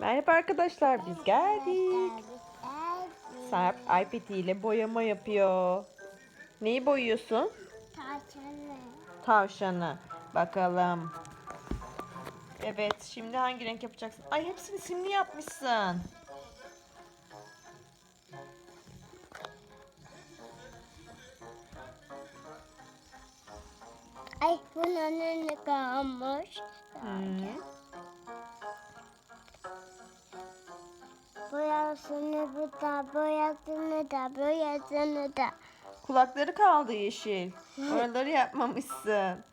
Merhaba arkadaşlar biz geldik. Sarp iPad ile boyama yapıyor. Neyi boyuyorsun? Tavşanı. Tavşanı. Bakalım. Evet şimdi hangi renk yapacaksın? Ay hepsini simli yapmışsın. Ay bunun önüne kalmış. Hmm. Da, boyasını da, boyasını da. Kulakları kaldı yeşil. Oraları yapmamışsın.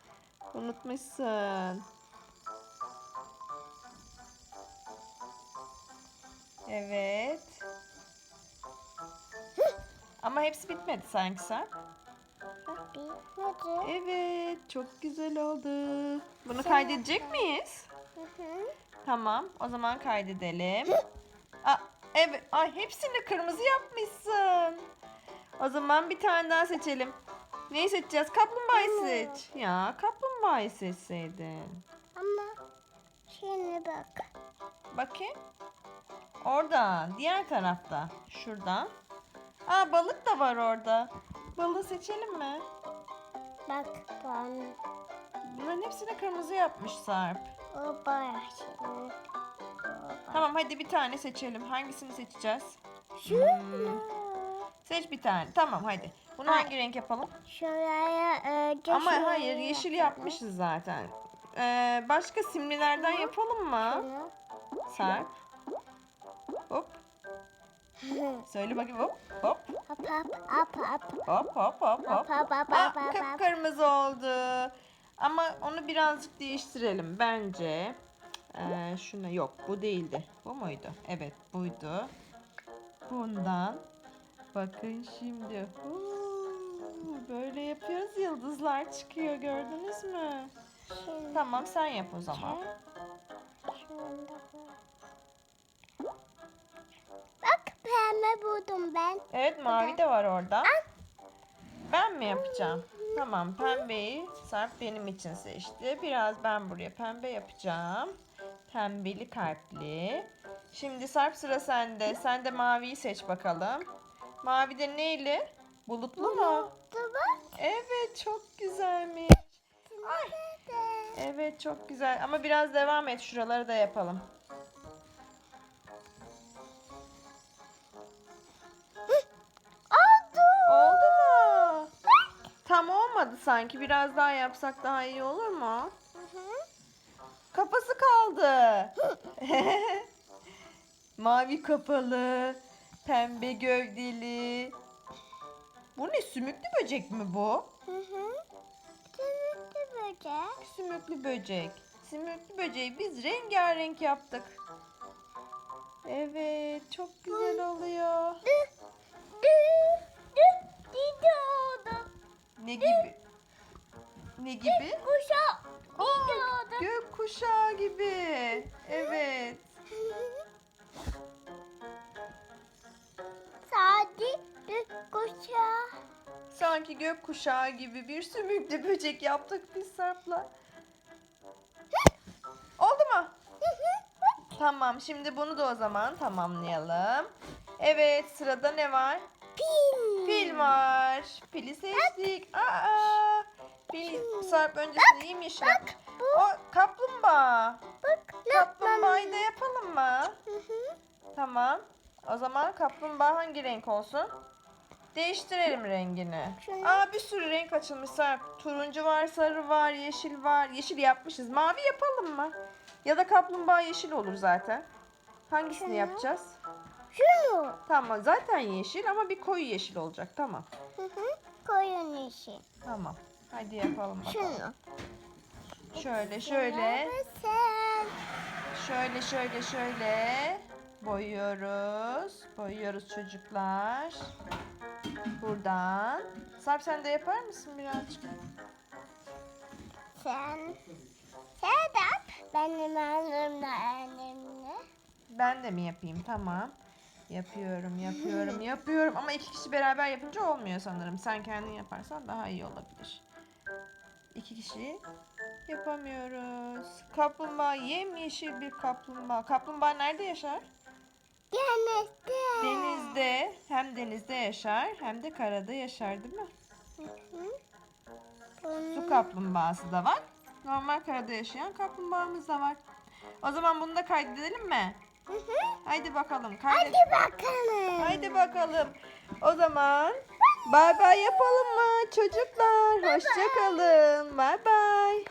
Unutmuşsun. Evet. Ama hepsi bitmedi sanki sen. Bitmedi. Evet, çok güzel oldu. Bunu kaydedecek miyiz? Hı hı. Tamam, o zaman kaydedelim. Aa, evet, ay hepsini kırmızı yapmışsın. O zaman bir tane daha seçelim. Neyi seçeceğiz? Kaplumbağayı seç. Ya, kaplumbağayı seçseydin. Ama şimdi bak. Bakayım. Oradan, diğer tarafta. Şuradan. Aa, balık da var orada. Balığı seçelim mi? Bak ben Bunların hepsini kırmızı yapmış Sarp. o boyasını. Tamam hadi bir tane seçelim. Hangisini seçeceğiz? Şunu. Seç bir tane. Tamam hadi. Bunu Ay. hangi renk yapalım? Şuraya e, Ama şuraya hayır yeşil yapmışız zaten. Ee, başka simlilerden yapalım mı? Şunu. Sarp. Hop. Söyle bakayım hop. Hop. Hop hop hop hop. Hop hop hop hop. Hop hop hop Aa, hop hop. kıpkırmızı oldu. Ama onu birazcık değiştirelim bence. Ee, şuna yok bu değildi. Bu muydu? Evet buydu. Bundan. Bakın şimdi. Huu, böyle yapıyoruz yıldızlar çıkıyor gördünüz mü? Şimdi Tamam sen yap o zaman. Bak pembe buldum ben. Evet mavi de var orada. Ben mi yapacağım? Tamam pembeyi Sarp benim için seçti. Biraz ben buraya pembe yapacağım. Pembeli kalpli. Şimdi Sarp sıra sende. Sen de maviyi seç bakalım. Mavi de neyle? Bulutlu mu? Bak. Evet çok güzelmiş. Ay. Evet çok güzel ama biraz devam et şuraları da yapalım. Oldu. Oldu mu? Tam olmadı sanki. Biraz daha yapsak daha iyi olur mu? Kafası kaldı. Mavi kafalı, pembe gövdeli. Bu ne sümüklü böcek mi bu? Hı hı. Sümüklü böcek. Sümüklü böcek. Sümüklü böceği biz rengarenk yaptık. Evet, çok güzel oluyor. Ne gibi? Ne gibi? Kuşa, Aa, gök kuşağı gibi. Evet. Sadi, dü, kuşa. Sanki gök kuşağı gibi bir sümüklü böcek yaptık biz Sarp'la. Oldu mu? Tamam şimdi bunu da o zaman tamamlayalım. Evet sırada ne var? Pin. Pil var. Pili seçtik. Aa, pil Sarp öncesinde iyiymiş yapmış. bu. O kaplumbağa. Bak, ne Kaplumbağayı da yapalım mı? Hı hı. Tamam. O zaman kaplumbağa hangi renk olsun? Değiştirelim rengini. Şunu- Aa bir sürü renk açılmış Sarp. Turuncu var, sarı var, yeşil var. Yeşil yapmışız. Mavi yapalım mı? Ya da kaplumbağa yeşil olur zaten. Hangisini Şunu. yapacağız? Şunu. Tamam zaten yeşil ama bir koyu yeşil olacak. Tamam. Hı hı. Koyun işi. Tamam. Hadi yapalım bakalım. Şöyle şöyle. Sen. Şöyle şöyle şöyle boyuyoruz. Boyuyoruz çocuklar. Buradan. Sarp sen de yapar mısın birazcık? Sen. Sedat. Benim annemle annemle. Ben de mi yapayım? Tamam. Yapıyorum, yapıyorum, yapıyorum. Ama iki kişi beraber yapınca olmuyor sanırım. Sen kendin yaparsan daha iyi olabilir. İki kişi Yapamıyoruz. Kaplumbağa yemyeşil bir kaplumbağa. Kaplumbağa nerede yaşar? Denizde. Denizde. Hem denizde yaşar hem de karada yaşar değil mi? Su kaplumbağası da var. Normal karada yaşayan kaplumbağamız da var. O zaman bunu da kaydedelim mi? Hı hı. Haydi bakalım kaydet. Hadi bakalım. Haydi bakalım. O zaman bay bay yapalım mı çocuklar? Hoşça kalın. Bay bay.